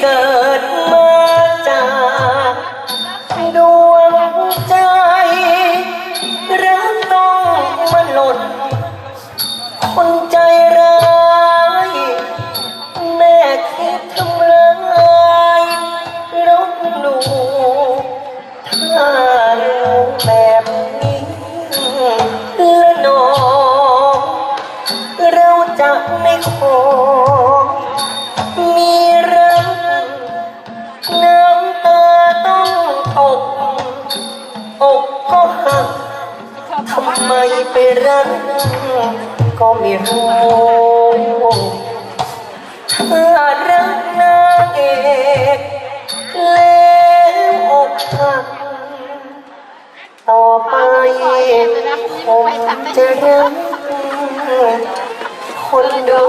เกิดมาจากดวงใจ รักต้องมาหล่น คนใจร้ายแม่คิดทำร้ายลบหลู่ถ้าลูแบบนี้ละนองเราจะไม่ขอ ไปรักก็ไม่รู้ถ้ารักนางเอกแล้วอกหักต่อไปคงจะรักคนดู